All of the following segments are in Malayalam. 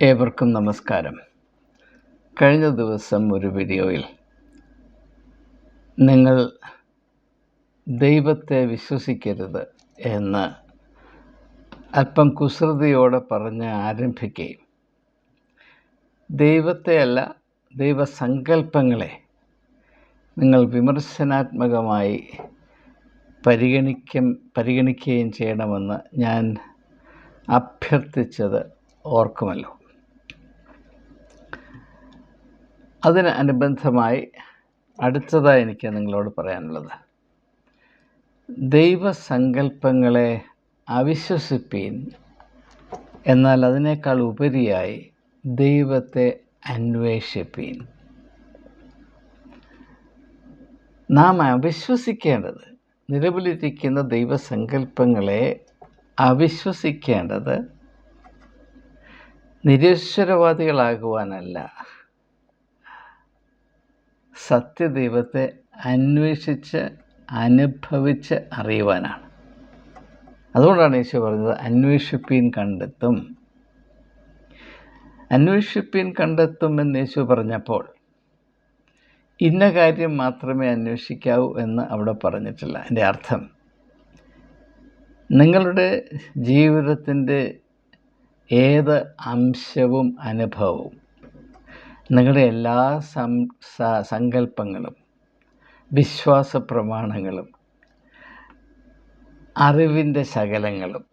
ഏവർക്കും നമസ്കാരം. കഴിഞ്ഞ ദിവസം ഒരു വീഡിയോയിൽ നിങ്ങൾ ദൈവത്തെ വിശ്വസിക്കരുത് എന്ന് അല്പം കുസൃതിയോടെ പറഞ്ഞ് ആരംഭിക്കുകയും ദൈവത്തെയല്ല ദൈവസങ്കല്പങ്ങളെ നിങ്ങൾ വിമർശനാത്മകമായി പരിഗണിക്കും പരിഗണിക്കുകയും ചെയ്യണമെന്ന് ഞാൻ അഭ്യർത്ഥിച്ചത് ഓർക്കുമല്ലോ. അതിന് അനുബന്ധമായി അടുത്തതായി എനിക്ക് നിങ്ങളോട് പറയാനുള്ളത്. ദൈവസങ്കല്പങ്ങളെ അവിശ്വസിപ്പീൻ. എന്നാൽ അതിനേക്കാൾ ഉപരിയായി ദൈവത്തെ അന്വേഷിപ്പീൻ. നാം അവിശ്വസിക്കേണ്ടത് നിലവിലിരിക്കുന്ന ദൈവസങ്കല്പങ്ങളെ അവിശ്വസിക്കേണ്ടത് നിരീശ്വരവാദികളാകുവാനല്ല. സത്യദൈവത്തെ അന്വേഷിച്ച് അനുഭവിച്ച് അറിയുവാനാണ്. അതുകൊണ്ടാണ് യേശു പറഞ്ഞത് അന്വേഷിപ്പീൻ കണ്ടെത്തും. അന്വേഷിപ്പീൻ കണ്ടെത്തും എന്ന് യേശു പറഞ്ഞപ്പോൾ ഇന്ന കാര്യം മാത്രമേ അന്വേഷിക്കാവൂ എന്ന് അവിടെ പറഞ്ഞിട്ടില്ല. എന്റെ അർത്ഥം നിങ്ങളുടെ ജീവിതത്തിന്റെ ഏത് അംശവും അനുഭവവും നിങ്ങളുടെ എല്ലാ സം സങ്കല്പങ്ങളും വിശ്വാസ പ്രമാണങ്ങളും അറിവിന്റെ ശകലങ്ങളും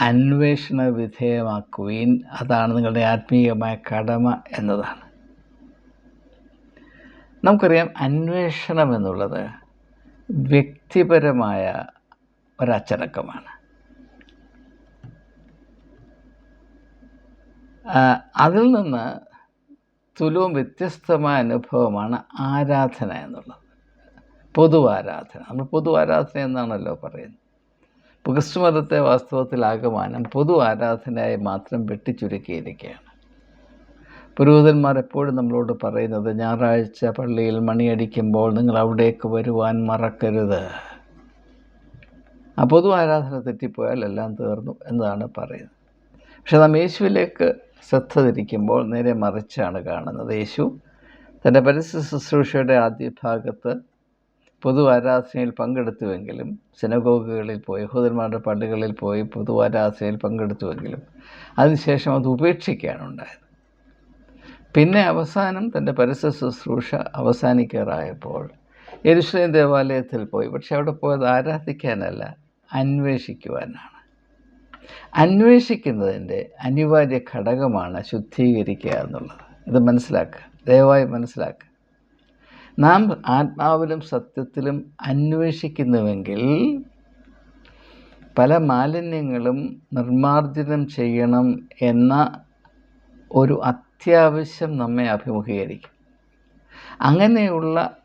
അന്വേഷണ വിധേയമാക്കുകയും അതാണ് നിങ്ങളുടെ ആത്മീയമായ കടമ എന്നതാണ്. നമുക്കറിയാം അന്വേഷണം എന്നുള്ളത് വ്യക്തിപരമായ ഒരച്ചടക്കമാണ്. അതിൽ നിന്ന് തുലവും വ്യത്യസ്തമായ അനുഭവമാണ് ആരാധന എന്നുള്ളത്. പൊതു ആരാധന നമ്മൾ പൊതു ആരാധന എന്നാണല്ലോ പറയുന്നത്. മതത്തെ വാസ്തവത്തിൽ ആകമാനം പൊതു ആരാധനയായി മാത്രം വെട്ടിച്ചുരുക്കിയിരിക്കുകയാണ്. പുരോഹിതന്മാർ എപ്പോഴും നമ്മളോട് പറയുന്നത് ഞായറാഴ്ച പള്ളിയിൽ മണിയടിക്കുമ്പോൾ നിങ്ങൾ അവിടേക്ക് വരുവാൻ മറക്കരുത്. ആ പൊതു ആരാധന തെറ്റിപ്പോയാൽ എല്ലാം തീർന്നു എന്നതാണ് പറയുന്നത്. പക്ഷെ നാം യേശുവിലേക്ക് ശ്രദ്ധ തിരിക്കുമ്പോൾ നേരെ മറിച്ചാണ് കാണുന്നത്. യേശു തന്റെ പരസ്യ ശുശ്രൂഷയുടെ ആദ്യ ഭാഗത്ത് പൊതു ആരാധനയിൽ പങ്കെടുത്തുവെങ്കിലും സിനഗോഗുകളിൽ പോയി യഹൂദന്മാരുടെ പള്ളികളിൽ പോയി പൊതു ആരാധനയിൽ പങ്കെടുത്തുവെങ്കിലും അതിനുശേഷം അത് ഉപേക്ഷിക്കുകയാണ് ഉണ്ടായത്. പിന്നെ അവസാനം തന്റെ പരസ്യ ശുശ്രൂഷ അവസാനിക്കാറായപ്പോൾ എരുസലേം ദേവാലയത്തിൽ പോയി. പക്ഷെ അവിടെ പോയത് ആരാധിക്കാനല്ല അന്വേഷിക്കുവാനാണ്. അന്വേഷിക്കുന്നതിന്റെ അനിവാര്യ ഘടകമാണ് ശുദ്ധീകരിക്കുക എന്നുള്ളത്. ഇത് മനസ്സിലാക്കുക. ദയവായി മനസ്സിലാക്കുക. നാം ആത്മാവിലും സത്യത്തിലും അന്വേഷിക്കുന്നുവെങ്കിൽ പല മാലിന്യങ്ങളും നിർമാർജനം ചെയ്യണം എന്ന ഒരു അത്യാവശ്യം നമ്മെ അഭിമുഖീകരിക്കും. അങ്ങനെയുള്ള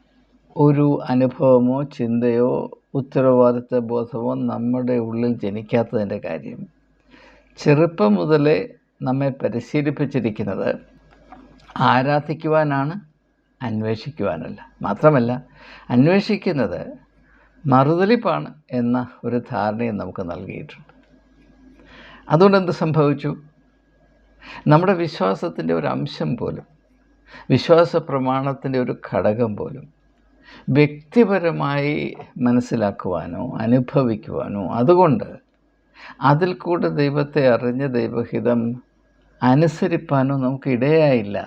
ഒരു അനുഭവമോ ചിന്തയോ ഉത്തരവാദിത്വ ബോധമോ നമ്മുടെ ഉള്ളിൽ ജനിക്കാത്തതിന്റെ കാര്യം ചെറുപ്പം മുതലേ നമ്മെ പരിശീലിപ്പിച്ചിരിക്കുന്നത് ആരാധിക്കുവാനാണ് അന്വേഷിക്കുവാനല്ല. മാത്രമല്ല അന്വേഷിക്കുന്നത് മറുതലിപ്പാണ് എന്ന ഒരു ധാരണയും നമുക്ക് നൽകിയിട്ടുണ്ട്. അതുകൊണ്ട് എന്ത് സംഭവിച്ചു? നമ്മുടെ വിശ്വാസത്തിന്റെ ഒരു അംശം പോലും വിശ്വാസ പ്രമാണത്തിന്റെ ഒരു ഘടകം പോലും വ്യക്തിപരമായി മനസ്സിലാക്കുവാനോ അനുഭവിക്കുവാനോ അതുകൊണ്ട് അതിൽ കൂടെ ദൈവത്തെ അറിഞ്ഞ് ദൈവഹിതം അനുസരിപ്പാനോ നമുക്ക് ഇടയായില്ല.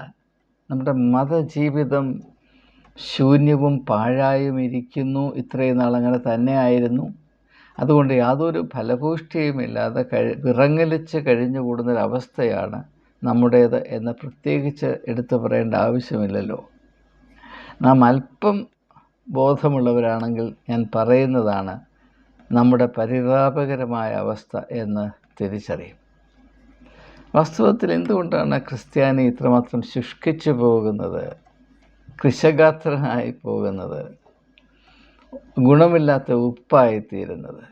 നമ്മുടെ മതജീവിതം ശൂന്യവും പാഴായും ഇരിക്കുന്നു. ഇത്രയും നാൾ അങ്ങനെ തന്നെ ആയിരുന്നു. അതുകൊണ്ട് യാതൊരു ഫലഭൂഷ്ടിയുമില്ലാതെ കഴി വിറങ്ങലിച്ച് കഴിഞ്ഞുകൂടുന്നൊരവസ്ഥയാണ് നമ്മുടേത് എന്ന് പ്രത്യേകിച്ച് എടുത്തു പറയേണ്ട ആവശ്യമില്ലല്ലോ. നാം അല്പം ബോധമുള്ളവരാണെങ്കിൽ ഞാൻ പറയുന്നതാണ് നമ്മുടെ പരിതാപകരമായ അവസ്ഥ എന്ന് തിരിച്ചറിയും. വാസ്തവത്തിൽ എന്തുകൊണ്ടാണ് ക്രിസ്ത്യാനി ഇത്രമാത്രം ശുഷ്കിച്ചു പോകുന്നത്? കൃഷഗാത്രനായി പോകുന്നത്? ഗുണമില്ലാത്ത ഉപ്പായിത്തീരുന്നത്?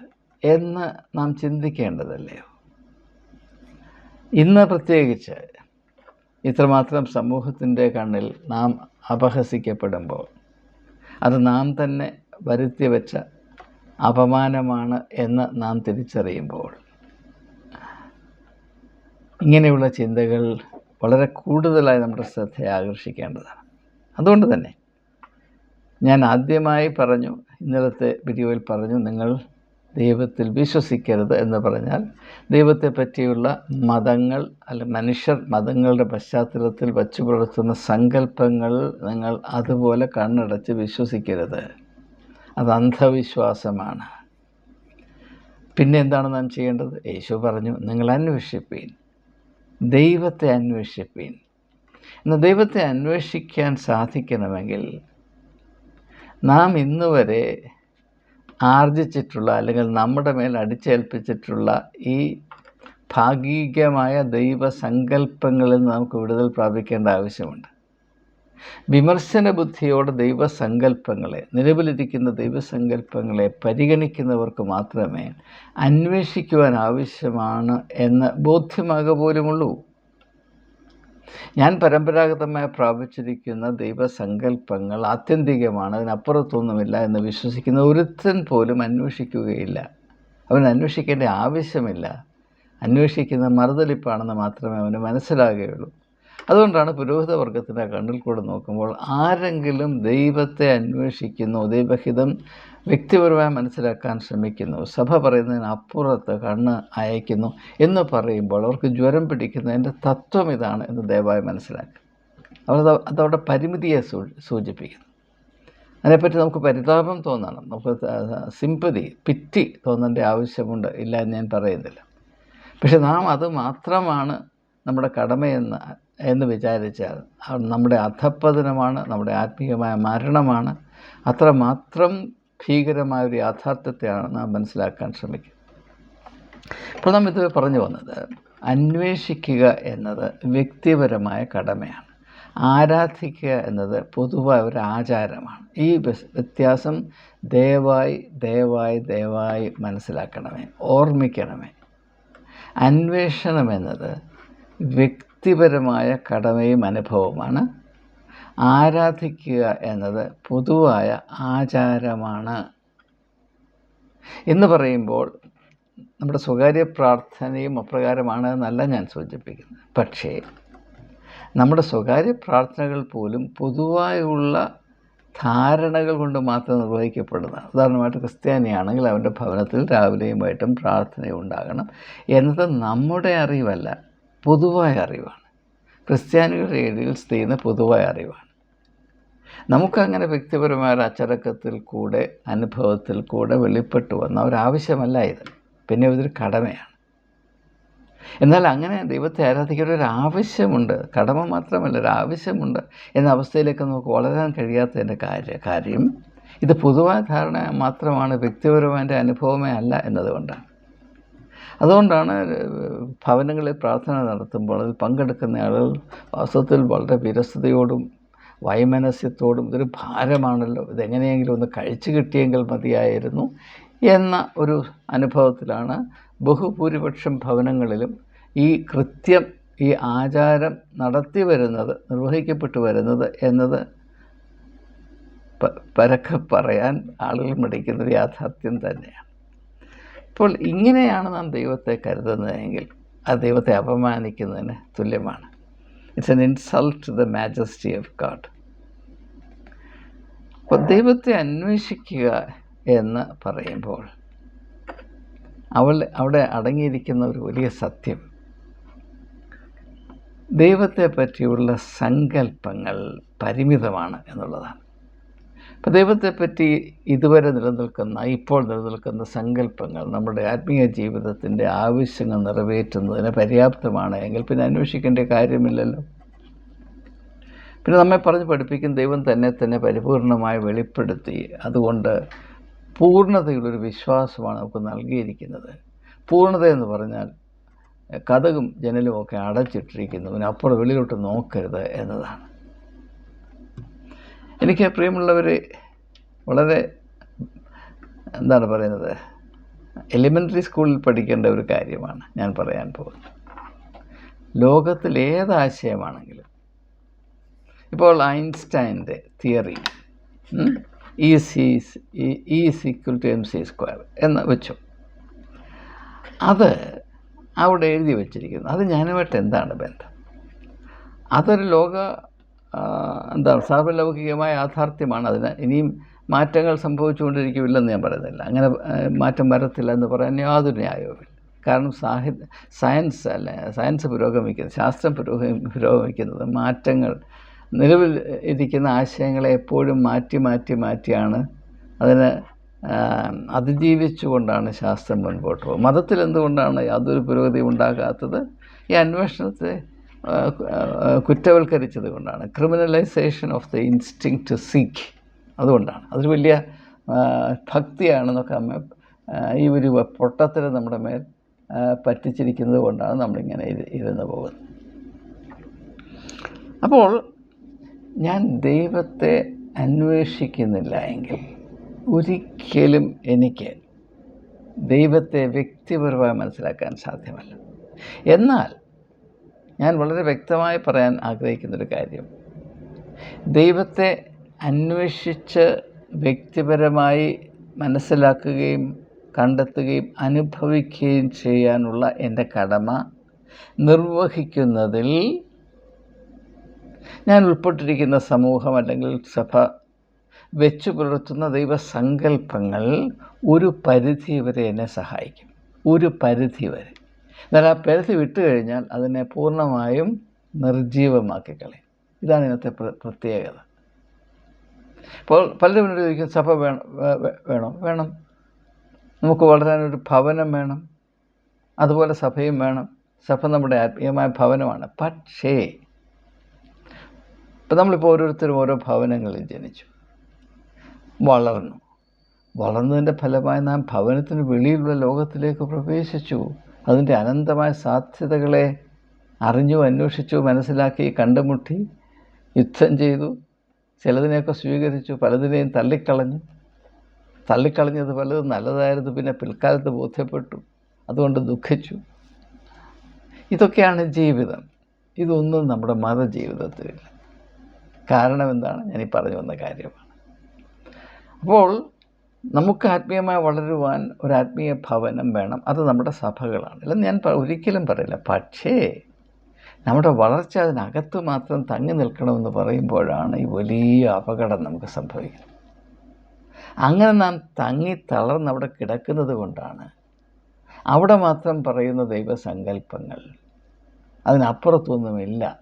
എന്ന് നാം ചിന്തിക്കേണ്ടതല്ലയോ ഇന്ന് പ്രത്യേകിച്ച് ഇത്രമാത്രം സമൂഹത്തിന്റെ കണ്ണിൽ നാം അപഹസിക്കപ്പെടുമ്പോൾ അത് നാം തന്നെ വരുത്തി വെച്ച അപമാനമാണ് എന്ന് നാം തിരിച്ചറിയുമ്പോൾ ഇങ്ങനെയുള്ള ചിന്തകൾ വളരെ കൂടുതലായി നമ്മുടെ ശ്രദ്ധയെ ആകർഷിക്കേണ്ടതാണ്. അതുകൊണ്ട് തന്നെ ഞാൻ ആദ്യമായി പറഞ്ഞു ഇന്നലത്തെ വീഡിയോയിൽ പറഞ്ഞു നിങ്ങൾ ദൈവത്തിൽ വിശ്വസിക്കരുത് എന്ന് പറഞ്ഞാൽ ദൈവത്തെ പറ്റിയുള്ള മതങ്ങൾ അല്ല മനുഷ്യർ മതങ്ങളുടെ പശ്ചാത്തലത്തിൽ വച്ചു പുലർത്തുന്ന സങ്കല്പങ്ങൾ നിങ്ങൾ അതുപോലെ കണ്ണടച്ച് വിശ്വസിക്കരുത്. അത് അന്ധവിശ്വാസമാണ്. പിന്നെ എന്താണ് നാം ചെയ്യേണ്ടത്? യേശു പറഞ്ഞു നിങ്ങൾ അന്വേഷിപ്പീൻ. ദൈവത്തെ അന്വേഷിപ്പീൻ. എന്നാൽ ദൈവത്തെ അന്വേഷിക്കാൻ സാധിക്കണമെങ്കിൽ നാം ഇന്നുവരെ ആർജിച്ചിട്ടുള്ള അല്ലെങ്കിൽ നമ്മുടെ മേൽ അടിച്ചേൽപ്പിച്ചിട്ടുള്ള ഈ ഭാഗികമായ ദൈവസങ്കല്പങ്ങളിൽ നമുക്ക് വിടുതൽ പ്രാപിക്കേണ്ട ആവശ്യമുണ്ട്. വിമർശന ബുദ്ധിയോടെ ദൈവസങ്കല്പങ്ങളെ നിലവിലിരിക്കുന്ന ദൈവസങ്കല്പങ്ങളെ പരിഗണിക്കുന്നവർക്ക് മാത്രമേ അന്വേഷിക്കുവാൻ ആവശ്യമാണ് എന്ന് ബോധ്യമാകുക പോലുമുള്ളൂ. ഞാൻ പരമ്പരാഗതമായി പ്രാപിച്ചിരിക്കുന്ന ദൈവസങ്കല്പങ്ങൾ ആത്യന്തികമാണ് അതിനപ്പുറത്തൊന്നുമില്ല എന്ന് വിശ്വസിക്കുന്ന ഒരുത്തൻ പോലും അന്വേഷിക്കുകയില്ല. അവൻ അന്വേഷിക്കേണ്ട ആവശ്യമില്ല. അന്വേഷിക്കുന്ന മറുതലിപ്പാണെന്ന് മാത്രമേ അവന് മനസ്സിലാകുകയുള്ളൂ. അതുകൊണ്ടാണ് പുരോഹിത വർഗത്തിന്റെ കണ്ണിൽ കൂടെ നോക്കുമ്പോൾ ആരെങ്കിലും ദൈവത്തെ അന്വേഷിക്കുന്നു ദൈവഹിതം വ്യക്തിപരമായി മനസ്സിലാക്കാൻ ശ്രമിക്കുന്നു സഭ പറയുന്നതിന് അപ്പുറത്ത് കണ്ണ് അയക്കുന്നു എന്ന് പറയുമ്പോൾ അവർക്ക് ജ്വരം പിടിക്കുന്നതിന്റെ തത്വം ഇതാണ് എന്ന് ദയവായി മനസ്സിലാക്കുക. അവർ അതവിടെ പരിമിതിയെ സൂചിപ്പിക്കുന്നു. അതിനെപ്പറ്റി നമുക്ക് പരിതാപം തോന്നണം. നമുക്ക് സിമ്പതി പിറ്റി തോന്നേണ്ട ആവശ്യമുണ്ട് ഇല്ല എന്ന് ഞാൻ പറയുന്നില്ല. പക്ഷെ നാം അത് മാത്രമാണ് നമ്മുടെ കടമയെന്ന് എന്ന് വിചാരിച്ചാൽ നമ്മുടെ അധപ്പതനമാണ് നമ്മുടെ ആത്മീയമായ മരണമാണ്. അത്രമാത്രം ഭീകരമായ ഒരു യാഥാർത്ഥ്യത്തെയാണ് നാം മനസ്സിലാക്കാൻ ശ്രമിക്കുക. ഇപ്പോൾ നാം ഇത് പറഞ്ഞു വന്നത് അന്വേഷിക്കുക എന്നത് വ്യക്തിപരമായ കടമയാണ്. ആരാധിക്കുക എന്നത് പൊതുവായ ഒരു ആചാരമാണ്. ഈ വ്യത്യാസം ദയവായി ദയവായി ദയവായി മനസ്സിലാക്കണമേ ഓർമ്മിക്കണമേ. അന്വേഷണം എന്നത് വ്യക്തിപരമായ കടമയും അനുഭവമാണ് ആരാധിക്കുക എന്നത് പൊതുവായ ആചാരമാണ്. എന്ന് പറയുമ്പോൾ നമ്മുടെ സ്വകാര്യ പ്രാർത്ഥനയും അപ്രകാരമാണ് എന്നല്ല ഞാൻ സൂചിപ്പിക്കുന്നത്. പക്ഷേ നമ്മുടെ സ്വകാര്യ പ്രാർത്ഥനകൾ പോലും പൊതുവായുള്ള ധാരണകൾ കൊണ്ട് മാത്രം നിർവഹിക്കപ്പെടുന്നതാണ്. ഉദാഹരണമായിട്ട് ക്രിസ്ത്യാനിയാണെങ്കിൽ അവന്റെ ഭവനത്തിൽ രാവിലെയും വൈകിട്ടും പ്രാർത്ഥനയുണ്ടാകണം. എന്നത് നമ്മുടെ അറിവല്ല. പൊതുവായ അറിവാണ്. ക്രിസ്ത്യാനികളുടെ ഇടയിൽ ചെയ്യുന്ന പൊതുവായ അറിവാണ്. നമുക്കങ്ങനെ വ്യക്തിപരമായ ഒരു അച്ചടക്കത്തിൽ കൂടെ അനുഭവത്തിൽ കൂടെ വെളിപ്പെട്ടു വന്ന ഒരാവശ്യമല്ല ഇത്. പിന്നെ ഇതൊരു കടമയാണ്. എന്നാൽ അങ്ങനെ ദൈവത്തെ ആരാധിക്കേണ്ട ഒരു ആവശ്യമുണ്ട്. കടമ മാത്രമല്ല ഒരു ആവശ്യമുണ്ട് എന്ന അവസ്ഥയിലേക്ക് നമുക്ക് വളരാൻ കഴിയാത്തതിന്റെ കാര്യ കാര്യം ഇത് പൊതുവായ ധാരണ മാത്രമാണ് വ്യക്തിപരമായ അനുഭവമേ അല്ല എന്നതുകൊണ്ടാണ്. അതുകൊണ്ടാണ് ഭവനങ്ങളിൽ പ്രാർത്ഥന നടത്തുമ്പോൾ അതിൽ പങ്കെടുക്കുന്ന ആളുകൾ വാസ്തവത്തിൽ വളരെ വിരസതയോടും വൈമനസ്യത്തോടും ഇതൊരു ഭാരമാണല്ലോ. ഇതെങ്ങനെയെങ്കിലും ഒന്ന് കഴിച്ചു കിട്ടിയെങ്കിൽ മതിയായിരുന്നു എന്ന ഒരു അനുഭവത്തിലാണ് ബഹുഭൂരിപക്ഷം ഭവനങ്ങളിലും ഈ കൃത്യം ഈ ആചാരം നടത്തി വരുന്നത് നിർവഹിക്കപ്പെട്ടു വരുന്നത് എന്നത് പരക്കെ പറയാൻ ആളുകൾ മടിക്കുന്നത് യാഥാർത്ഥ്യം തന്നെയാണ്. അപ്പോൾ ഇങ്ങനെയാണ് നാം ദൈവത്തെ കരുതുന്നതെങ്കിൽ ആ ദൈവത്തെ അപമാനിക്കുന്നതിന് തുല്യമാണ്. It's an insult to the majesty of God അപ്പോൾ ദൈവത്തെ അന്വേഷിക്കുക എന്ന് പറയുമ്പോൾ അവൾ അവിടെ അടങ്ങിയിരിക്കുന്ന ഒരു വലിയ സത്യം. ദൈവത്തെ പറ്റിയുള്ള സങ്കല്പങ്ങൾ പരിമിതമാണ് എന്നുള്ളതാണ്. അപ്പോൾ ദൈവത്തെപ്പറ്റി ഇതുവരെ നിലനിൽക്കുന്ന ഇപ്പോൾ നിലനിൽക്കുന്ന സങ്കല്പങ്ങൾ നമ്മുടെ ആത്മീയ ജീവിതത്തിന്റെ ആവശ്യങ്ങൾ നിറവേറ്റുന്നതിന് പര്യാപ്തമാണ്. എങ്കിൽ പിന്നെ അന്വേഷിക്കേണ്ട കാര്യമില്ലല്ലോ. പിന്നെ നമ്മെ പറഞ്ഞ് പഠിപ്പിക്കും ദൈവം തന്നെ തന്നെ പരിപൂർണമായി വെളിപ്പെടുത്തി. അതുകൊണ്ട് പൂർണതയുള്ളൊരു വിശ്വാസമാണ് നമുക്ക് നൽകിയിരിക്കുന്നത്. പൂർണത എന്ന് പറഞ്ഞാൽ കഥകും ജനലും ഒക്കെ അടച്ചിട്ടിരിക്കുന്നു. അപ്പോൾ വെളിയിലോട്ട് നോക്കരുത് എന്നതാണ്. എനിക്ക് പ്രിയമുള്ളവർ വളരെ എന്താണ് പറയുന്നത് എലിമെന്ററി സ്കൂളിൽ പഠിക്കേണ്ട ഒരു കാര്യമാണ് ഞാൻ പറയാൻ പോകുന്നത്. ലോകത്തിൽ ഏതാശയമാണെങ്കിലും ഇപ്പോൾ ഐൻസ്റ്റൈന്റെ theory E C E equal to M C square എന്ന് വെച്ചു. അത് അവിടെ എഴുതി വച്ചിരിക്കുന്നു. അത് ഞാനുമായിട്ട് എന്താണ് ബന്ധം? അതൊരു ലോക എന്താ സാർവലൗകികമായ യാഥാർത്ഥ്യമാണ് അതിന്. ഇനിയും മാറ്റങ്ങൾ സംഭവിച്ചുകൊണ്ടിരിക്കുമില്ലെന്ന് ഞാൻ പറയുന്നില്ല. അങ്ങനെ മാറ്റം വരത്തില്ല എന്ന് പറയാൻ യാതൊരു ന്യായവുമില്ല. കാരണം സാഹിത്യ സയൻസ് അല്ല സയൻസ് പുരോഗമിക്കുന്നത് ശാസ്ത്രം പുരോഗമി പുരോഗമിക്കുന്നത് മാറ്റങ്ങൾ നിലവിൽ ഇരിക്കുന്ന ആശയങ്ങളെ എപ്പോഴും മാറ്റി മാറ്റി മാറ്റിയാണ്. അതിന് അതിജീവിച്ചുകൊണ്ടാണ് ശാസ്ത്രം മുൻപോട്ട് പോകുന്നത്. മതത്തിൽ എന്തുകൊണ്ടാണ് യാതൊരു പുരോഗതി ഉണ്ടാകാത്തത്? ഈ അന്വേഷണത്തെ കുറ്റവൽക്കരിച്ചത് കൊണ്ടാണ്. Criminalisation of the instinct to seek അതുകൊണ്ടാണ്. അതൊരു വലിയ ഭക്തിയാണെന്നൊക്കെ അമ്മ ഈ ഒരു പൊട്ടത്തിന് നമ്മുടെ മേൽ പറ്റിച്ചിരിക്കുന്നത് കൊണ്ടാണ് നമ്മളിങ്ങനെ ഇരുന്ന് പോകുന്നത്. അപ്പോൾ ഞാൻ ദൈവത്തെ അന്വേഷിക്കുന്നില്ല എങ്കിൽ ഒരിക്കലും എനിക്ക് ദൈവത്തെ വ്യക്തിപരമായി മനസ്സിലാക്കാൻ സാധ്യമല്ല. എന്നാൽ ഞാൻ വളരെ വ്യക്തമായി പറയാൻ ആഗ്രഹിക്കുന്നൊരു കാര്യം. ദൈവത്തെ അന്വേഷിച്ച് വ്യക്തിപരമായി മനസ്സിലാക്കുകയും കണ്ടെത്തുകയും അനുഭവിക്കുകയും ചെയ്യാനുള്ള എന്റെ കടമ നിർവഹിക്കുന്നതിൽ ഞാൻ ഉൾപ്പെട്ടിരിക്കുന്ന സമൂഹം അല്ലെങ്കിൽ സഭ വെച്ചു പുലർത്തുന്ന ദൈവസങ്കല്പങ്ങൾ ഒരു പരിധി വരെ എന്നെ സഹായിക്കും. ഒരു പരിധി വരെ. എന്നാൽ ആ പരിധി വിട്ട് കഴിഞ്ഞാൽ അതിനെ പൂർണമായും നിർജീവമാക്കി കളയും ഇതാണ് ഇന്നത്തെ പ്ര- പ്രത്യേകത. ഇപ്പോൾ പലരും എന്നോട് ചോദിക്കും സഭ വേണം വേണം വേണം. നമുക്ക് വളരാനൊരു ഭവനം വേണം. അതുപോലെ സഭയും വേണം. സഭ നമ്മുടെ ആത്മീയമായ ഭവനമാണ്. പക്ഷേ ഇപ്പം നമ്മളിപ്പോൾ ഓരോരുത്തരും ഓരോ ഭവനങ്ങളിൽ ജനിച്ചു. വളർന്നു. വളർന്നതിന്റെ ഫലമായി നാം ഭവനത്തിന് വെളിയിലുള്ള ലോകത്തിലേക്ക് പ്രവേശിച്ചു. അതിന്റെ അനന്തമായ സാധ്യതകളെ അറിഞ്ഞു അന്വേഷിച്ചു മനസ്സിലാക്കി കണ്ടുമുട്ടി യുദ്ധം ചെയ്തു. ചിലതിനെയൊക്കെ സ്വീകരിച്ചു പലതിനെയും തള്ളിക്കളഞ്ഞു. തള്ളിക്കളഞ്ഞത് പലതും നല്ലതായിരുന്നു. പിന്നെ പിൽക്കാലത്ത് ബോധ്യപ്പെട്ടു. അതുകൊണ്ട് ദുഃഖിച്ചു. ഇതൊക്കെയാണ് ജീവിതം. ഇതൊന്നും നമ്മുടെ മതജീവിതത്തിലില്ല കാരണം എന്താണ്? ഞാൻ പറഞ്ഞു വന്ന കാര്യമാണ്. അപ്പോൾ നമുക്ക് ആത്മീയമായി വളരുവാൻ ഒരു ആത്മീയ ഭവനം വേണം. അത് നമ്മുടെ സഭകളാണ്. ഇല്ലെന്ന് ഞാൻ ഒരിക്കലും പറയില്ല. പക്ഷേ നമ്മുടെ വളർച്ച അതിനകത്ത് മാത്രം തങ്ങി നിൽക്കണമെന്ന് പറയുമ്പോഴാണ് ഈ വലിയ അപകടം നമുക്ക് സംഭവിക്കുന്നത്. അങ്ങനെ നാം തങ്ങി തളർന്ന് അവിടെ കിടക്കുന്നത് കൊണ്ടാണ് അവിടെ മാത്രം പറയുന്ന ദൈവസങ്കല്പങ്ങൾ. അതിനപ്പുറത്തൊന്നുമില്ല.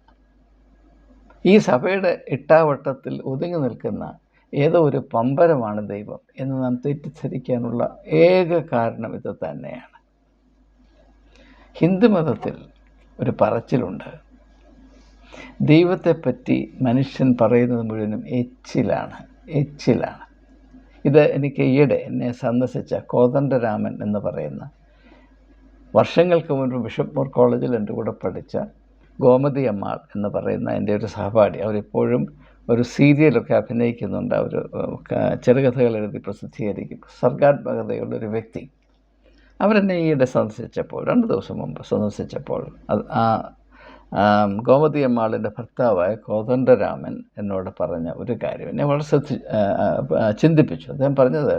ഈ സഭയുടെ ഇട്ടാവട്ടത്തിൽ ഒതുങ്ങി നിൽക്കുന്ന ഏതോ ഒരു പമ്പരമാണ് ദൈവം എന്ന് നാം തെറ്റിദ്ധരിക്കാനുള്ള ഏക കാരണം ഇത് തന്നെയാണ്. ഹിന്ദുമതത്തിൽ ഒരു പറച്ചിലുണ്ട്. ദൈവത്തെപ്പറ്റി മനുഷ്യൻ പറയുന്നത് മുഴുവനും എച്ചിലാണ് എച്ചിലാണ്. ഇത് എനിക്ക് ഈയിടെ എന്നെ സന്ദർശിച്ച കോതണ്ഡരാമൻ എന്ന് പറയുന്ന വർഷങ്ങൾക്ക് മുൻപ് ബിഷപ്പ് മോർ കോളേജിൽ എന്റെ കൂടെ പഠിച്ച ഗോമതി അമ്മാൾ എന്ന് പറയുന്ന എന്റെ ഒരു സഹപാഠി അവരിപ്പോഴും ഒരു സീരിയലൊക്കെ അഭിനയിക്കുന്നുണ്ട്. അവർ ചെറുകഥകൾ എഴുതി പ്രസിദ്ധീകരിക്കും. സർഗാത്മകതയുള്ള ഒരു വ്യക്തി. അവരെന്നെ ഈയിടെ സന്ദർശിച്ചപ്പോൾ രണ്ട് ദിവസം മുമ്പ് സന്ദർശിച്ചപ്പോൾ അത് ആ ഗോമതി അമ്മാളിന്റെ ഭർത്താവായ കോതണ്ഡരാമൻ എന്നോട് പറഞ്ഞ ഒരു കാര്യം എന്നെ വളരെ ശ്രദ്ധി ചിന്തിപ്പിച്ചു. അദ്ദേഹം പറഞ്ഞത്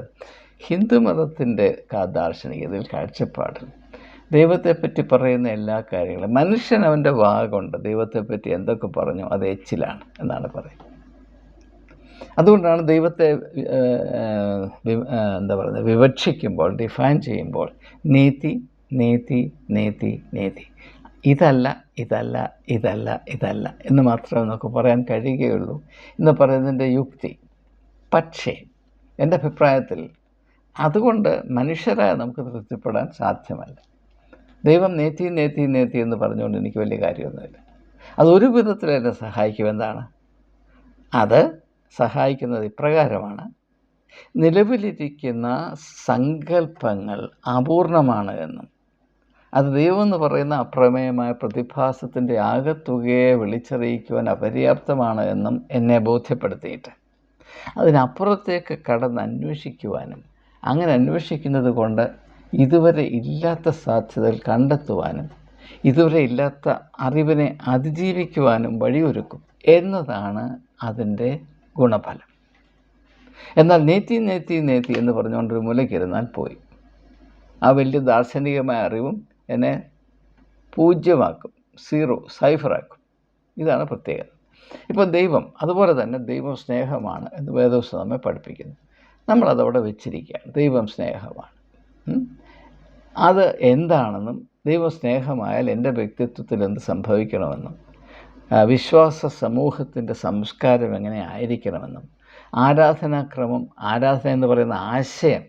ഹിന്ദുമതത്തിന്റെ ദാർശനികതയിൽ കാഴ്ചപ്പാട്. ദൈവത്തെപ്പറ്റി പറയുന്ന എല്ലാ കാര്യങ്ങളും മനുഷ്യൻ അവന്റെ വാഗുണ്ട് ദൈവത്തെപ്പറ്റി എന്തൊക്കെ പറഞ്ഞു അത് എച്ചിലാണ് എന്നാണ് പറയുന്നത്. അതുകൊണ്ടാണ് ദൈവത്തെ എന്താ പറയുന്നത് വിവക്ഷിക്കുമ്പോൾ ഡിഫൈൻ ചെയ്യുമ്പോൾ നീതി നീതി നീതി നീതി. ഇതല്ല ഇതല്ല ഇതല്ല ഇതല്ല എന്ന് മാത്രമേ നമുക്ക് പറയാൻ കഴിയുകയുള്ളൂ. എന്ന് പറയുന്നതിന്റെ യുക്തി പക്ഷേ എന്റെ അഭിപ്രായത്തിൽ അതുകൊണ്ട് മനുഷ്യരായ നമുക്ക് തൃപ്തിപ്പെടാൻ സാധ്യമല്ല. ദൈവം നേത്തി നേത്തി നേത്തി എന്ന് പറഞ്ഞുകൊണ്ട് എനിക്ക് വലിയ കാര്യമൊന്നുമില്ല. അതൊരു വിധത്തിൽ എന്നെ സഹായിക്കും എന്താണ് അത് സഹായിക്കുന്നത് ഇപ്രകാരമാണ്. നിലവിലിരിക്കുന്ന സങ്കല്പങ്ങൾ അപൂർണമാണ് എന്നും. അത് ദൈവം എന്ന് പറയുന്ന അപ്രമേയമായ പ്രതിഭാസത്തിന്റെ ആകത്തുകയെ വിളിച്ചറിയിക്കുവാൻ അപര്യാപ്തമാണ് എന്നും എന്നെ ബോധ്യപ്പെടുത്തിയിട്ട്. അതിനപ്പുറത്തേക്ക് കടന്ന് അന്വേഷിക്കുവാനും അങ്ങനെ അന്വേഷിക്കുന്നത് കൊണ്ട് ഇതുവരെ ഇല്ലാത്ത സാധ്യതകൾ കണ്ടെത്തുവാനും ഇതുവരെ ഇല്ലാത്ത അറിവിനെ അതിജീവിക്കുവാനും വഴിയൊരുക്കും എന്നതാണ് അതിന്റെ ഗുണഫലം. എന്നാൽ നേത്തി നേത്തി നേത്തി എന്ന് പറഞ്ഞുകൊണ്ടൊരു മൂലയ്ക്കിരുന്നാൽ പോയി. ആ വലിയ ദാർശനികമായ അറിവും എന്നെ പൂജ്യമാക്കും സീറോ സൈഫറാക്കും. ഇതാണ് പ്രത്യേകത. ഇപ്പോൾ ദൈവം അതുപോലെ തന്നെ ദൈവം സ്നേഹമാണ് എന്ന് വേദവസ്തു നമ്മെ പഠിപ്പിക്കുന്നു. നമ്മളതവിടെ വെച്ചിരിക്കുകയാണ് ദൈവം സ്നേഹമാണ്. അത് എന്താണെന്നും ദൈവം സ്നേഹമായാൽ എന്റെ വ്യക്തിത്വത്തിൽ എന്ത് സംഭവിക്കണമെന്നും വിശ്വാസ സമൂഹത്തിന്റെ സംസ്കാരം എങ്ങനെ ആയിരിക്കണമെന്നും ആരാധനാക്രമം ആരാധന എന്ന് പറയുന്ന ആശയം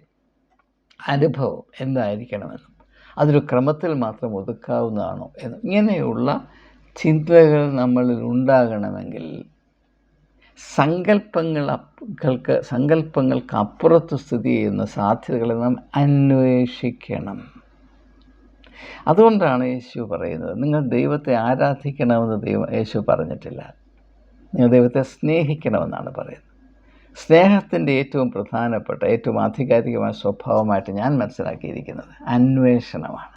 അനുഭവം എന്തായിരിക്കണമെന്നും അതൊരു ക്രമത്തിൽ മാത്രം ഒതുക്കാവുന്നതാണോ എന്ന് ഇങ്ങനെയുള്ള ചിന്തകൾ നമ്മളിൽ ഉണ്ടാകണമെങ്കിൽ സങ്കല്പങ്ങൾക്ക് സങ്കല്പങ്ങൾക്ക് അപ്പുറത്ത് സ്ഥിതി ചെയ്യുന്ന സാധ്യതകളെ നാം അന്വേഷിക്കണം. അതുകൊണ്ടാണ് യേശു പറയുന്നത് നിങ്ങൾ ദൈവത്തെ ആരാധിക്കണമെന്ന് ദൈവം യേശു പറഞ്ഞിട്ടില്ല. നിങ്ങൾ ദൈവത്തെ സ്നേഹിക്കണമെന്നാണ് പറയുന്നത്. സ്നേഹത്തിന്റെ ഏറ്റവും പ്രധാനപ്പെട്ട ഏറ്റവും ആധികാരികമായ സ്വഭാവമായിട്ട് ഞാൻ മനസ്സിലാക്കിയിരിക്കുന്നത് അന്വേഷണമാണ്.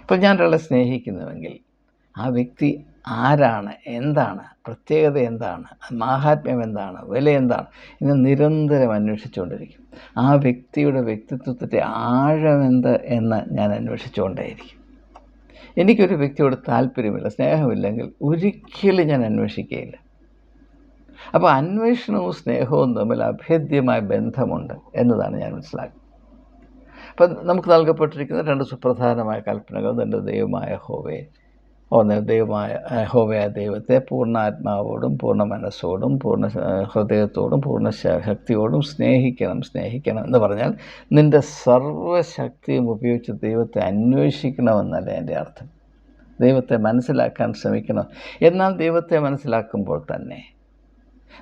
ഇപ്പോൾ ഞാൻ ഒരാളെ സ്നേഹിക്കുന്നുവെങ്കിൽ ആ വ്യക്തി ആരാണ് എന്താണ് പ്രത്യേകത എന്താണ് മാഹാത്മ്യം എന്താണ് വില എന്താണ് എന്ന് നിരന്തരം അന്വേഷിച്ചുകൊണ്ടിരിക്കും. ആ വ്യക്തിയുടെ വ്യക്തിത്വത്തിന്റെ ആഴമെന്ത് എന്ന് ഞാൻ അന്വേഷിച്ചുകൊണ്ടേയിരിക്കും. എനിക്കൊരു വ്യക്തിയോട് താല്പര്യമില്ല സ്നേഹമില്ലെങ്കിൽ ഒരിക്കലും ഞാൻ അന്വേഷിക്കുകയില്ല. അപ്പോൾ അന്വേഷണവും സ്നേഹവും തമ്മിൽ അഭേദ്യമായ ബന്ധമുണ്ട് എന്നതാണ് ഞാൻ മനസ്സിലാക്കുന്നത്. അപ്പം നമുക്ക് നൽകപ്പെട്ടിരിക്കുന്ന രണ്ട് സുപ്രധാനമായ കൽപ്പനകൾ നിന്റെ ദൈവമായ ഹോവേ ഒന്ന് ദൈവമായ ഹോവയ ദൈവത്തെ പൂർണ ആത്മാവോടും പൂർണ മനസ്സോടും പൂർണ ഹൃദയത്തോടും പൂർണ ശക്തിയോടും സ്നേഹിക്കണം സ്നേഹിക്കണം എന്ന് പറഞ്ഞാൽ നിന്റെ സർവശക്തിയും ഉപയോഗിച്ച് ദൈവത്തെ അന്വേഷിക്കണമെന്നല്ല എന്റെ അർത്ഥം. ദൈവത്തെ മനസ്സിലാക്കാൻ ശ്രമിക്കണം. എന്നാൽ ദൈവത്തെ മനസ്സിലാക്കുമ്പോൾ തന്നെ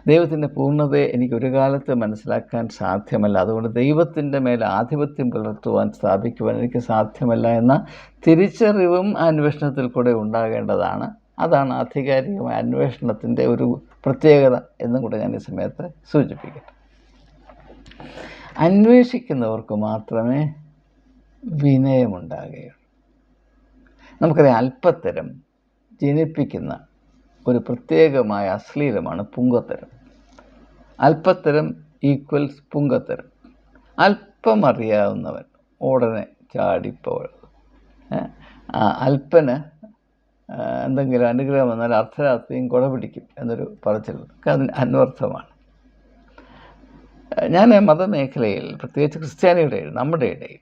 ദൈവത്തിന്റെ പൂർണതയെ എനിക്ക് ഒരു കാലത്ത് മനസ്സിലാക്കാൻ സാധ്യമല്ല. അതുകൊണ്ട് ദൈവത്തിന്റെ മേൽ ആധിപത്യം പുലർത്തുവാൻ സ്ഥാപിക്കുവാൻ എനിക്ക് സാധ്യമല്ല എന്ന തിരിച്ചറിവും അന്വേഷണത്തിൽ കൂടെ ഉണ്ടാകേണ്ടതാണ്. അതാണ് ആധികാരികമായ അന്വേഷണത്തിന്റെ ഒരു പ്രത്യേകത എന്നും കൂടെ ഞാൻ ഈ സമയത്ത് സൂചിപ്പിക്കട്ടെ. അന്വേഷിക്കുന്നവർക്ക് മാത്രമേ വിനയമുണ്ടാകുകയുള്ളൂ. നമുക്കറിയാം അല്പത്തരം ജനിപ്പിക്കുന്ന ഒരു പ്രത്യേകമായ അശ്ലീലമാണ് പുങ്കത്തരം. അല്പത്തരം ഈക്വൽസ് പുങ്കത്തരം. അല്പം അറിയാവുന്നവൻ ഉടനെ ചാടിപ്പോൾ അല്പന് എന്തെങ്കിലും അനുഗ്രഹം വന്നാൽ അർദ്ധരാത്രിയും കുട പിടിക്കും എന്നൊരു പറച്ചിലുണ്ട് അതിന് അന്വർത്ഥമാണ്. ഞാൻ മതമേഖലയിൽ പ്രത്യേകിച്ച് ക്രിസ്ത്യാനിയുടെ ഇടയിൽ നമ്മുടെ ഇടയിൽ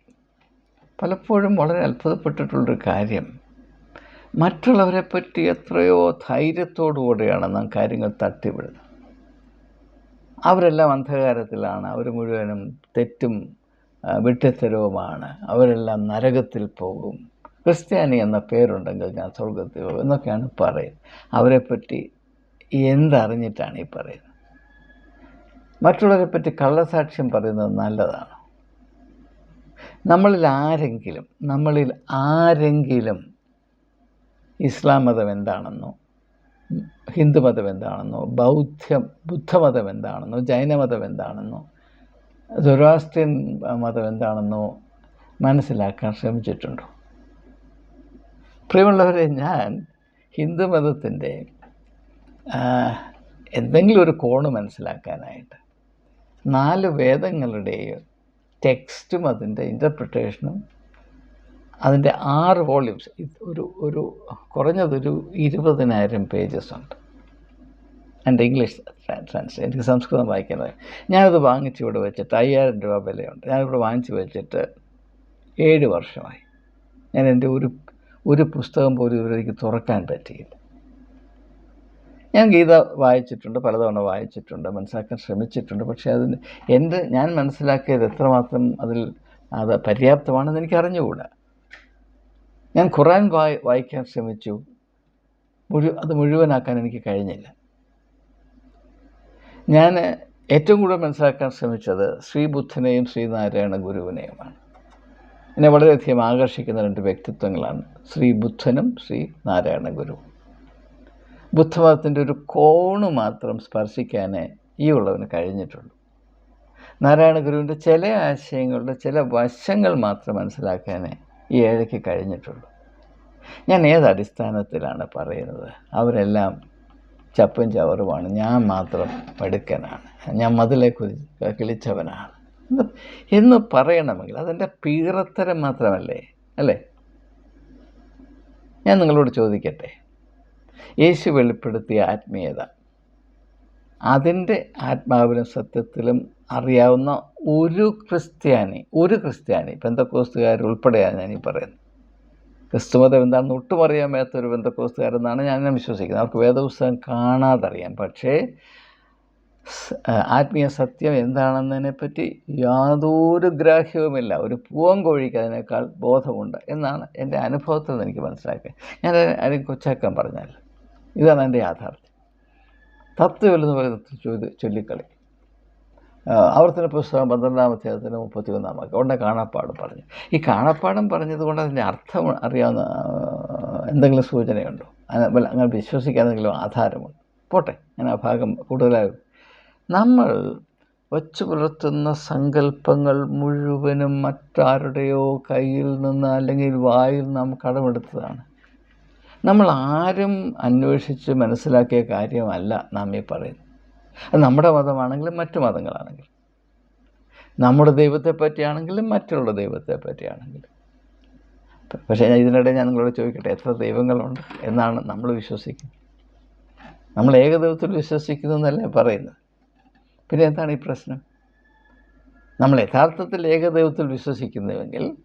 പലപ്പോഴും വളരെ അത്ഭുതപ്പെട്ടിട്ടുള്ളൊരു കാര്യം മറ്റുള്ളവരെ പറ്റി എത്രയോ ധൈര്യത്തോടുകൂടെയാണ് നാം കാര്യങ്ങൾ തട്ടിവിടുന്നത്. അവരെല്ലാം അന്ധകാരത്തിലാണ് അവർ മുഴുവനും തെറ്റും വിട്ടിത്തരവുമാണ് അവരെല്ലാം നരകത്തിൽ പോകും. ക്രിസ്ത്യാനി എന്ന പേരുണ്ടെങ്കിൽ ഞാൻ സ്വർഗത്തിൽ പോകും എന്നൊക്കെയാണ് പറയുന്നത്. അവരെപ്പറ്റി എന്തറിഞ്ഞിട്ടാണ് ഈ പറയുന്നത്? മറ്റുള്ളവരെ പറ്റി കള്ളസാക്ഷ്യം പറയുന്നത് നല്ലതാണ്. നമ്മളിൽ ആരെങ്കിലും നമ്മളിൽ ആരെങ്കിലും ഇസ്ലാം മതം എന്താണെന്നോ ഹിന്ദുമതം എന്താണെന്നോ ബൗദ്ധ ബുദ്ധമതം എന്താണെന്നോ ജൈനമതം എന്താണെന്നോ ദുരാസ്ത്യൻ മതം എന്താണെന്നോ മനസ്സിലാക്കാൻ ശ്രമിച്ചിട്ടുണ്ടോ? പ്രിയമുള്ളവരെ ഞാൻ ഹിന്ദുമതത്തിന്റെ എന്തെങ്കിലും ഒരു കോണ് മനസ്സിലാക്കാനായിട്ട് നാല് വേദങ്ങളുടെയും ടെക്സ്റ്റും അതിന്റെ ഇന്റർപ്രിട്ടേഷനും അതിന്റെ ആറ് വോള്യൂംസ് ഒരു ഒരു കുറഞ്ഞതൊരു ഇരുപതിനായിരം പേജസ് ഉണ്ട്. എന്റെ ഇംഗ്ലീഷ് ട്രാൻസ്ലേഷൻ എനിക്ക് സംസ്കൃതം വായിക്കുന്നത് ഞാനത് വാങ്ങിച്ച് ഇവിടെ വെച്ചിട്ട് അയ്യായിരം രൂപ വിലയുണ്ട്. ഞാനിവിടെ വാങ്ങിച്ച് വെച്ചിട്ട് ഏഴ് വർഷമായി. ഞാൻ എന്റെ ഒരു ഒരു പുസ്തകം പോലും ഇവരെനിക്ക് തുറക്കാൻ പറ്റിയില്ല. ഞാൻ ഗീത വായിച്ചിട്ടുണ്ട് പലതവണ വായിച്ചിട്ടുണ്ട് മനസ്സിലാക്കാൻ ശ്രമിച്ചിട്ടുണ്ട്. പക്ഷേ അതിന് എന്റെ ഞാൻ മനസ്സിലാക്കിയത് എത്രമാത്രം അതിൽ അത് പര്യാപ്തമാണെന്ന് എനിക്ക് അറിഞ്ഞുകൂടാ ഞാൻ ഖുറാൻ വായി വായിക്കാൻ ശ്രമിച്ചു. മുഴു അത് മുഴുവനാക്കാൻ എനിക്ക് കഴിഞ്ഞില്ല. ഞാൻ ഏറ്റവും കൂടുതൽ മനസ്സിലാക്കാൻ ശ്രമിച്ചത് ശ്രീബുദ്ധനെയും ശ്രീനാരായണ ഗുരുവിനെയുമാണ്. എന്നെ വളരെയധികം ആകർഷിക്കുന്ന രണ്ട് വ്യക്തിത്വങ്ങളാണ് ശ്രീ ബുദ്ധനും ശ്രീ നാരായണ ഗുരുവും. ബുദ്ധമതത്തിന്റെ ഒരു കോണ് മാത്രം സ്പർശിക്കാനേ ഈ ഉള്ളവന് കഴിഞ്ഞിട്ടുള്ളൂ. നാരായണ ഗുരുവിന്റെ ചില ആശയങ്ങളുടെ ചില വശങ്ങൾ മാത്രം മനസ്സിലാക്കാനേ ഏഴയ്ക്ക് കഴിഞ്ഞിട്ടുള്ളൂ ഞാൻ ഏത് അടിസ്ഥാനത്തിലാണ് പറയുന്നത്? അവരെല്ലാം ചപ്പും ചവറുമാണ്. ഞാൻ മാത്രം പടുക്കനാണ് ഞാൻ മതിലെ കുതി കിളിച്ചവനാണ്. എന്ന് പറയണമെങ്കിൽ അതെന്റെ പീറത്തരം മാത്രമല്ലേ? അല്ലേ? ഞാൻ നിങ്ങളോട് ചോദിക്കട്ടെ. യേശു വെളിപ്പെടുത്തിയ ആത്മീയത. അതിന്റെ ആത്മാവിലും സത്യത്തിലും അറിയാവുന്ന ഒരു ക്രിസ്ത്യാനി ഒരു ക്രിസ്ത്യാനി പെന്തക്കോസ്തുകാർ ഉൾപ്പെടെയാണ് ഈ പറയുന്നത്. ക്രിസ്തുമതം എന്താണെന്ന് ഒട്ടും അറിയാൻ മേത്ത ഒരു ബന്ധക്കോസ്തുകാരെന്നാണ് ഞാൻ വിശ്വസിക്കുന്നത്. അവർക്ക് വേദപുസ്തകം കാണാതറിയാം. പക്ഷേ ആത്മീയ സത്യം എന്താണെന്നതിനെപ്പറ്റി യാതൊരു ഗ്രാഹ്യവുമില്ല. ഒരു പൂവൻ കോഴിക്ക് അതിനേക്കാൾ ബോധമുണ്ട് എന്നാണ് എന്റെ അനുഭവത്തിൽ നിന്ന് എനിക്ക് മനസ്സിലാക്കുക. ഞാൻ അതിന് കൊച്ചാക്കാൻ പറഞ്ഞാൽ ഇതാണ് എന്റെ യാഥാർത്ഥ്യം. തത്വം പറയുന്ന ചൊല്ലിക്കളി. ആവർത്തന പുസ്തകം പന്ത്രണ്ടാം അധ്യായത്തിന് മുപ്പത്തി ഒന്നാം വാക്യം. ഉടനെ കാണാപ്പാടും പറഞ്ഞു. ഈ കാണാപ്പാടം പറഞ്ഞതുകൊണ്ട് അതിന്റെ അർത്ഥം അറിയാവുന്ന എന്തെങ്കിലും സൂചനയുണ്ടോ? അങ്ങനെ എന്തെങ്കിലും ആധാരമുണ്ട്? പോട്ടെ ഞാൻ ആ ഭാഗം കൂടുതലായി നമ്മൾ വച്ചു പുലർത്തുന്ന സങ്കല്പങ്ങൾ മുഴുവനും മറ്റാരുടെയോ കയ്യിൽ നിന്ന് അല്ലെങ്കിൽ വായിൽ നാം കടമെടുത്തതാണ്. നമ്മൾ ആരും അന്വേഷിച്ച് മനസ്സിലാക്കിയ കാര്യമല്ല നാം ഈ പറയുന്നത്. അത് നമ്മുടെ മതമാണെങ്കിലും മറ്റു മതങ്ങളാണെങ്കിലും. നമ്മുടെ ദൈവത്തെ പറ്റിയാണെങ്കിലും മറ്റുള്ള ദൈവത്തെ പറ്റിയാണെങ്കിലും. പക്ഷേ ഇതിനിടെ ഞാൻ നിങ്ങളോട് ചോദിക്കട്ടെ എത്ര ദൈവങ്ങളുണ്ട് എന്നാണ് നമ്മൾ വിശ്വസിക്കുന്നത്. നമ്മൾ ഏകദൈവത്തിൽ എന്നല്ലേ പറയുന്നത്. പിന്നെ എന്താണ് ഈ പ്രശ്നം? നമ്മൾ യഥാർത്ഥത്തിൽ ഏകദൈവത്തിൽ വിശ്വസിക്കുന്നുവെങ്കിൽ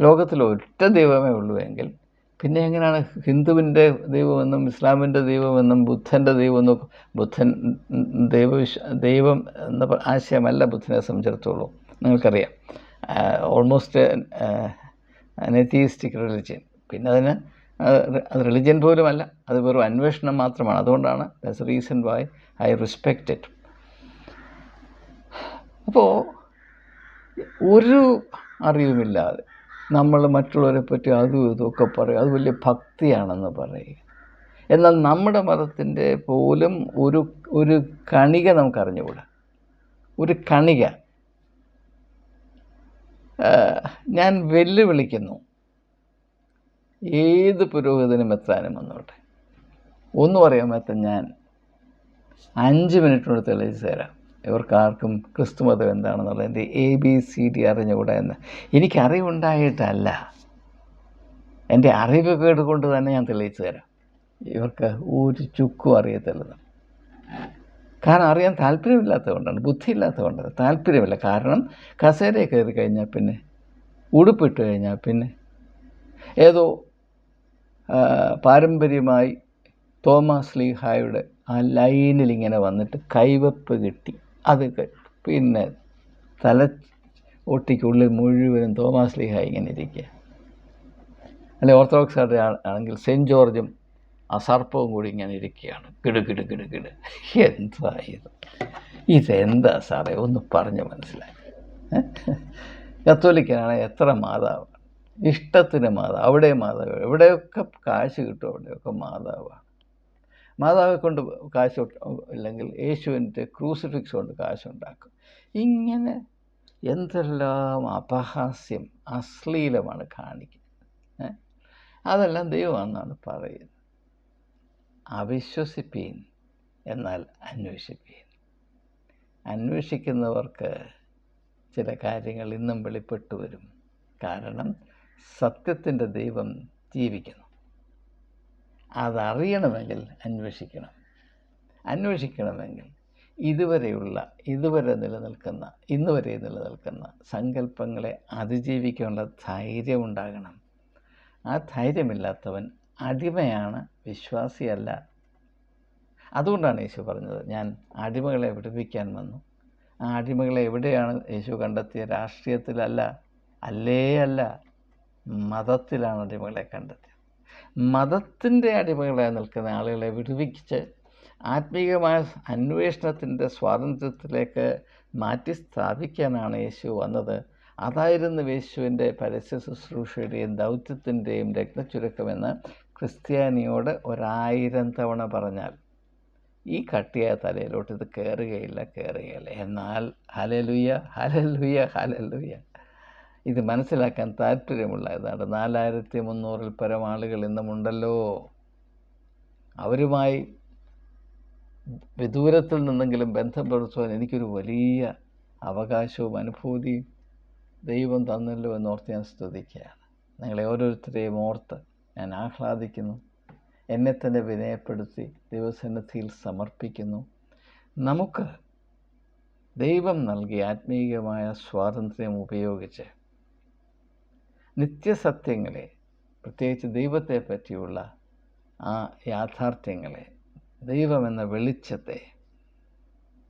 ലോകത്തിൽ ഒറ്റ ദൈവമേ ഉള്ളൂ എങ്കിൽ പിന്നെ എങ്ങനെയാണ് ഹിന്ദുവിന്റെ ദൈവമെന്നും ഇസ്ലാമിന്റെ ദൈവമെന്നും ബുദ്ധന്റെ ദൈവമെന്നും ബുദ്ധൻ ദൈവവിശ്വ ദൈവം എന്ന ആശയമല്ല ബുദ്ധനെ സംബന്ധിച്ചിടത്തോളം നിങ്ങൾക്കറിയാം. ഓൾമോസ്റ്റ് അനതീസ്റ്റിക് റിലിജ്യൻ പിന്നെ അതിന് അത് റിലിജ്യൻ പോലുമല്ല അത് വെറും അന്വേഷണം മാത്രമാണ്. അതുകൊണ്ടാണ് that's reason why I respect it അപ്പോൾ ഒരു അറിവുമില്ലാതെ നമ്മൾ മറ്റുള്ളവരെ പറ്റി അതും ഇതുമൊക്കെ പറയും അത് വലിയ ഭക്തിയാണെന്ന് പറയുക. എന്നാൽ നമ്മുടെ മതത്തിന്റെ പോലും ഒരു ഒരു കണിക നമുക്ക് അറിഞ്ഞുകൂടാ ഒരു കണിക. ഞാൻ വെല്ലുവിളിക്കുന്നു. ഏത് പുരോഹിതനും എത്താനും വന്നോട്ടെ. ഒന്നും അറിയാൻ പറ്റാത്ത ഞാൻ. അഞ്ച് മിനിറ്റിനോട് തെളിയിച്ച് തരാം. ഇവർക്കാർക്കും ക്രിസ്തുമതം എന്താണെന്നുള്ളതിന്റെ എ ബി സി ഡി അറിഞ്ഞുകൂടാ എന്ന്. എനിക്കറിവുണ്ടായിട്ടല്ല. എന്റെ അറിവ് കേട് കൊണ്ട് തന്നെ ഞാൻ തെളിയിച്ചു തരാം. ഇവർക്ക് ഒരു ചുക്കും അറിയത്തില്ലെന്ന്. കാരണം അറിയാൻ താല്പര്യമില്ലാത്തതുകൊണ്ടാണ് ബുദ്ധിയില്ലാത്തതുകൊണ്ടാണ്. താല്പര്യമില്ല. കാരണം കസേര കയറി കഴിഞ്ഞാൽ പിന്നെ ഉടുപ്പിട്ട് കഴിഞ്ഞാൽ പിന്നെ. ഏതോ പാരമ്പര്യമായി തോമസ് ലീഹായുടെ ആ ലൈനിൽ ഇങ്ങനെ വന്നിട്ട് കൈവപ്പ് കിട്ടി. അത് പിന്നെ തല ഒട്ടിക്കുള്ളിൽ മുഴുവനും തോമാസ് ലീഹ ഇങ്ങനെ ഇരിക്കുക. അല്ലെ ഓർത്തഡോക്സ് ആണെങ്കിൽ സെന്റ് ജോർജും ആ സർപ്പവും കൂടി ഇങ്ങനെ ഇരിക്കുകയാണ്. കിടു കിടു കിടു കിടു എന്താ ഇത്? ഇതെന്താ സാറേ? ഒന്ന് പറഞ്ഞ് മനസ്സിലാക്കി കത്തോലിക്കനാണ് എത്ര മാതാവാണ്. ഇഷ്ടത്തിന് മാതാവ് അവിടെ മാതാവ് എവിടെയൊക്കെ കാശ് കിട്ടും അവിടെയൊക്കെ മാതാവാണ്. മാതാവെ കൊണ്ട് കാശ് അല്ലെങ്കിൽ യേശുവിന്റെ ക്രൂസിഫിക്സ് കൊണ്ട് കാശുണ്ടാക്കും. ഇങ്ങനെ എന്തെല്ലാം അപഹാസ്യം അശ്ലീലമാണ് കാണിക്കുന്നത്. അതെല്ലാം ദൈവമാണെന്നാണ് പറയുന്നത്. അവിശ്വസിപ്പീൻ എന്നാൽ അന്വേഷിപ്പീൻ. അന്വേഷിക്കുന്നവർക്ക് ചില കാര്യങ്ങൾ ഇന്നും വെളിപ്പെട്ടു വരും. കാരണം സത്യത്തിന്റെ ദൈവം ജീവിക്കുന്നു. അതറിയണമെങ്കിൽ അന്വേഷിക്കണം. അന്വേഷിക്കണമെങ്കിൽ ഇതുവരെയുള്ള ഇതുവരെ നിലനിൽക്കുന്ന ഇന്ന് വരെ നിലനിൽക്കുന്ന സങ്കല്പങ്ങളെ അതിജീവിക്കാനുള്ള ധൈര്യം ഉണ്ടാകണം. ആ ധൈര്യമില്ലാത്തവൻ അടിമയാണ് വിശ്വാസിയല്ല. അതുകൊണ്ടാണ് യേശു പറഞ്ഞത് ഞാൻ അടിമകളെ വിടുവിക്കാൻ വന്നു. ആ അടിമകളെ എവിടെയാണ് യേശു കണ്ടെത്തിയ? രാഷ്ട്രീയത്തിലല്ല അല്ലേ അല്ല മതത്തിലാണ് അടിമകളെ കണ്ടെത്തിയത്. മതത്തിന്റെ അടിമകളായി നിൽക്കുന്ന ആളുകളെ വിടുവിച്ച് ആത്മീയമായ അന്വേഷണത്തിന്റെ സ്വാതന്ത്ര്യത്തിലേക്ക് മാറ്റി സ്ഥാപിക്കാനാണ് യേശു വന്നത്. അതായിരുന്നു യേശുവിന്റെ പരസ്യ ശുശ്രൂഷയുടെയും ദൗത്യത്തിന്റെയും രത്നച്ചുരുക്കമെന്ന് ക്രിസ്ത്യാനിയോട് ഒരായിരം തവണ പറഞ്ഞാൽ ഈ കട്ടിയായ തലയിലോട്ട് ഇത് കയറുകയില്ല കയറുകയില്ല എന്നാൽ ഹലലുയ ഹലലുയ ഹലലുയ ഇത് മനസ്സിലാക്കാൻ താല്പര്യമുള്ള ഏതാണ്ട് നാലായിരത്തി മുന്നൂറിൽ പരം ആളുകൾ ഇന്നുമുണ്ടല്ലോ അവരുമായി വിദൂരത്തിൽ നിന്നെങ്കിലും ബന്ധം പുലർത്തുവാൻ എനിക്കൊരു വലിയ അവകാശവും അനുഭൂതിയും ദൈവം തന്നല്ലോ എന്നോർത്ത് ഞാൻ സ്തുതിക്കുകയാണ്. നിങ്ങളെ ഓരോരുത്തരെയും ഓർത്ത് ഞാൻ ആഹ്ലാദിക്കുന്നു. എന്നെ തന്നെ വിനയപ്പെടുത്തി ദൈവസന്നിധിയിൽ സമർപ്പിക്കുന്നു. നമുക്ക് ദൈവം നൽകിയ ആത്മീയമായ സ്വാതന്ത്ര്യം ഉപയോഗിച്ച് നിത്യസത്യങ്ങളെ പ്രത്യേകിച്ച് ദൈവത്തെ പറ്റിയുള്ള ആ യാഥാർത്ഥ്യങ്ങളെ ദൈവമെന്ന വെളിച്ചത്തെ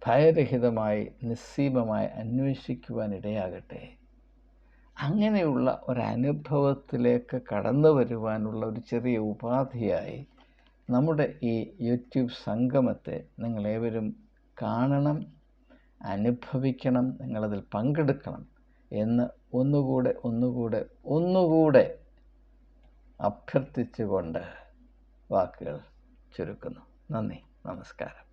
ഭയരഹിതമായി നിസ്സീമമായി അന്വേഷിക്കുവാനിടയാകട്ടെ അങ്ങനെയുള്ള ഒരനുഭവത്തിലേക്ക് കടന്നു വരുവാനുള്ള ഒരു ചെറിയ ഉപാധിയായി നമ്മുടെ ഈ യൂട്യൂബ് സംഗമത്തെ നിങ്ങളേവരും കാണണം അനുഭവിക്കണം നിങ്ങളതിൽ പങ്കെടുക്കണം. എന്ന് ഒന്നുകൂടെ ഒന്നുകൂടെ ഒന്നുകൂടെ അഭ്യർത്ഥിച്ചുകൊണ്ട് വാക്കുകൾ ചുരുക്കുന്നു. നന്ദി നമസ്കാരം.